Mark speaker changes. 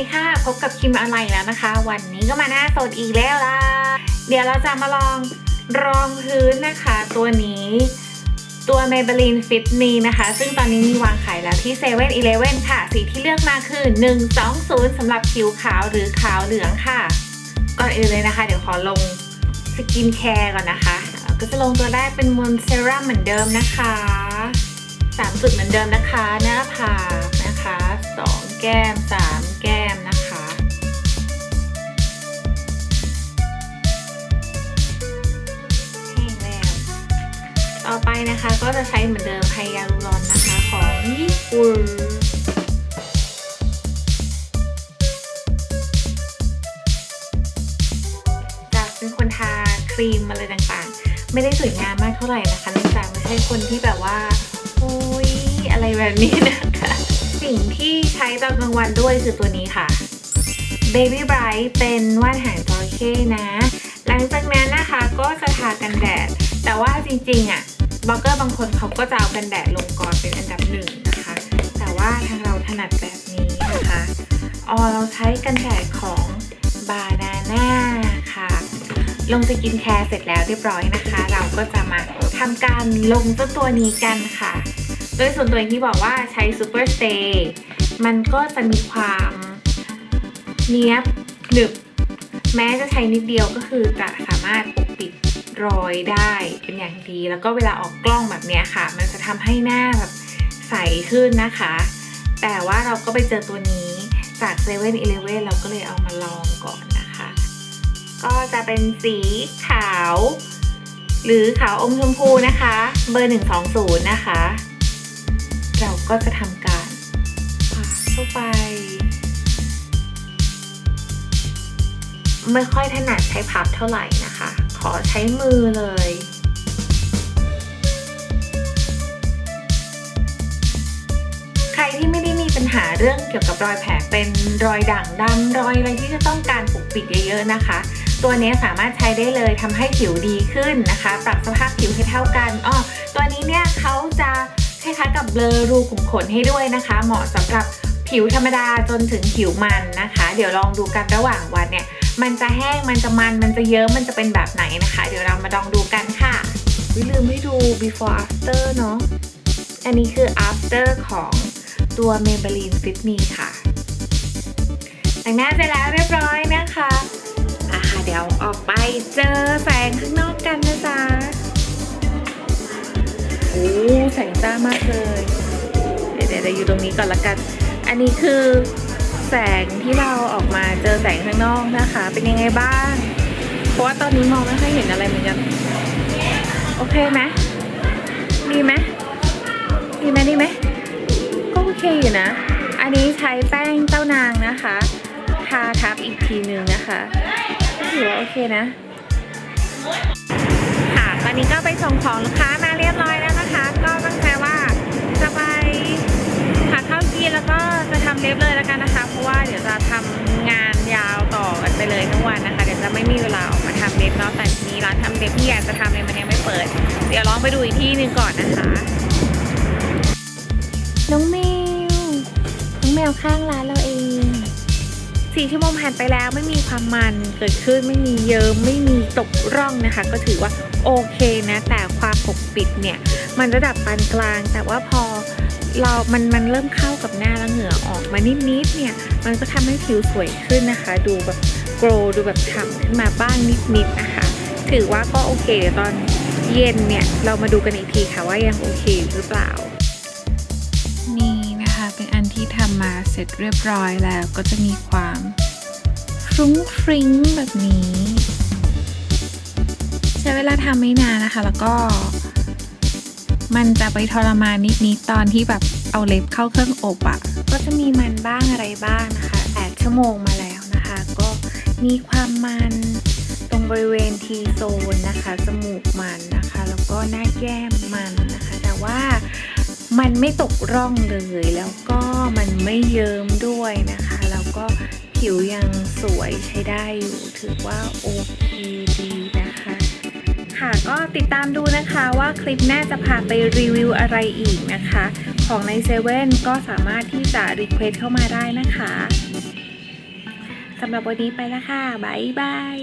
Speaker 1: ดีค่ะ พบกับคิมอะไรแล้วนะคะ วันนี้ก็มาหน้าโซนอีกแล้วล่ะ เดี๋ยวเราจะมาลองรองพื้นนะคะ ตัวนี้ตัว Maybelline Fit Me นะคะ ซึ่งตอนนี้มีวางขายแล้วที่7 e เ e ่ e อเค่ะ สีที่เลือกมาคือ 120สำหรับผิวขาวหรือขาวเหลืองค่ะ ก่อนอื่นเลยนะคะ เดี๋ยวขอลงสกินแคร์ก่อนนะคะ ก็จะลงตัวแรกเป็นมอนเซรั่มเหมือนเดิมนะคะ3จุดเหมือนเดิมนะคะ หน้าผากนะคะ 2 แก้ม 3 ต่อไปนะคะก็จะใช้เหมือนเดิมไฮยาลูรอนนะคะของญี่ปุ่นจากเป็นคนทาครีมอะไรต่างๆ ไม่ได้สวยงามมากเท่าไหร่นะคะเนื่องจากไม่ใช่คนที่แบบว่าโอ้ยอะไรแบบนี้นะคะ สิ่งที่ใช้ตอนกลางวันด้วยคือตัวนี้ค่ะ Baby Bright เป็นว่านหางจระเข้นะ หลังจากนั้นนะคะก็จะทากันแดดแต่ว่าจริงๆอะ่ะ บล็อกเกอร์บางคนเขาก็จะเอากันแดดลงก่อนเป็นอันดับหนึ่งนะคะ แต่ว่าทางเราถนัดแบบนี้นะคะอ๋อเราใช้กันแดดของบานาน่าค่ะ ลงสกินแคร์เสร็จแล้วเรียบร้อยนะคะ เราก็จะมาทำการลงเจ้าตัวนี้กันค่ะ โดยส่วนตัวองที่บอกว่าใช้ Super Stay มันก็จะมีความเนี้ยบหนึบแม้จะใช้นิดเดียวก็คือจะสามารถป รอยได้เป็นอย่างดี แล้วก็เวลาออกกล้องแบบเนี้ยค่ะ มันจะทำให้หน้าแบบใสขึ้นนะคะ แต่ว่าเราก็ไปเจอตัวนี้จาก7 e เ e ่ e อเราก็เลยเอามาลองก่อนนะคะ ก็จะเป็นสีขาว หรือขาวอมชมพูนะคะ เบอร์ 120 นะคะ เราก็จะทำการปาดเข้าไป ไม่ค่อยถนัดใช้พับเท่าไหร่นะคะ ขอใช้มือเลยใครที่ไม่ได้มีปัญหาเรื่องเกี่ยวกับรอยแผลเป็นรอยด่างดำรอยอะไรที่จะต้องการปกปิดเยอะๆนะคะ ตัวนี้สามารถใช้ได้เลยทำให้ผิวดีขึ้นนะคะ ปรับสภาพผิวให้เท่ากันอ้อตัวนี้เนี่ยเขาจะคล้ายๆกับเบลอรูขุมขนให้ด้วยนะคะ เหมาะสำหรับผิวธรรมดาจนถึงผิวมันนะคะ เดี๋ยวลองดูกันระหว่างวันเนี่ย มันจะแห้ง มันจะมัน มันจะเยอะมันจะเป็นแบบไหนนะคะ เดี๋ยวเรามาลองดูกันค่ะ วิลืมไม่ดู before after เนาะ อันนี้คือ after ของตัว Maybelline Fit Me ค่ะ แต่งหน้าเสร็จแล้วเรียบร้อยนะคะอะค่ะเดี๋ยวออกไปเจอแสงข้างนอกกันนะจ๊ะโอ้แสงจ้ามากเลย เดี๋ยวเดี๋ยวอยู่ตรงนี้ก่อนละกัน อันนี้คือ แสงที่เราออกมาเจอแสงข้างนอกนะคะ เป็นยังไงบ้าง เพราะว่าตอนนี้มองไม่ค่อยเห็นอะไรเหมือนกัน โอเคไหมดีไหมดีไหมดีไหมก็โอเคอยู่นะ อันนี้ใช้แป้งเจ้านางนะคะทาทับอีกทีหนึ่งนะคะถือว่าโอเคนะ ค่ะตอนนี้ก็ไปส่งของลูกค้ามาเรียบร้อยแล้ว เล็บเลยแล้วกันนะคะ เพราะว่าเดี๋ยวจะทำงานยาวต่อกันไปเลยทั้งวันนะคะ เดี๋ยวจะไม่มีเวลาออกมาทำเล็บเนาะแต่ทีนี้ร้านทำเล็บที่อยากจะทำเนี่ยมันยังไม่เปิด เดี๋ยวลองไปดูอีกที่หนึ่งก่อนนะคะ น้องแมว น้องแมวข้างร้านเราเองสี่ชั่วโมงผ่านไปแล้วไม่มีความมันเกิดขึ้นไม่มีเยิม้มไม่มีตกร่องนะคะ ก็ถือว่าโอเคนะ แต่ความปกปิดเนี่ย มันระดับปานกลาง แต่ว่าพอเรา มันมันเริ่มเข้ากับหน้า งื่อออกมานิดๆเนี่ย มันก็ทำให้ผิวสวยขึ้นนะคะ ดูแบบโกรดูแบบฉ่ำขึ้นมาบ้างนิดๆนะคะ ถือว่าก็โอเคเดี๋ยวตอนเย็นเนี่ย เรามาดูกันอีกทีค่ะว่ายังโอเคหรือเปล่า นี่นะคะเป็นอันที่ทำมาเสร็จเรียบร้อยแล้วก็จะมีความฟรุ้งฟริ้งแบบนี้ ใช้เวลาทำไม่นานนะคะ แล้วก็มันจะไปทรมานนิดๆตอนที่แบบเอาเล็บเข้าเครื่องอบอะ่ะ ก็จะมีมันบ้างอะไรบ้างนะคะ 8 ชั่วโมงมาแล้วนะคะ ก็มีความมันตรงบริเวณทีโซนนะคะ จมูกมันนะคะ แล้วก็หน้าแก้มมันนะคะ แต่ว่ามันไม่ตกร่องเลย แล้วก็มันไม่เยิ้มด้วยนะคะ แล้วก็ผิวยังสวยใช้ได้อยู่ ถือว่าโอเคดีนะคะ ค่ะก็ติดตามดูนะคะว่าคลิปหน้าจะพาไปรีวิวอะไรอีกนะคะ ของในเซเว่นก็สามารถที่จะรีเควสเข้ามาได้นะคะสำหรับวันนี้ไปแล้วค่ะ บ๊ายบาย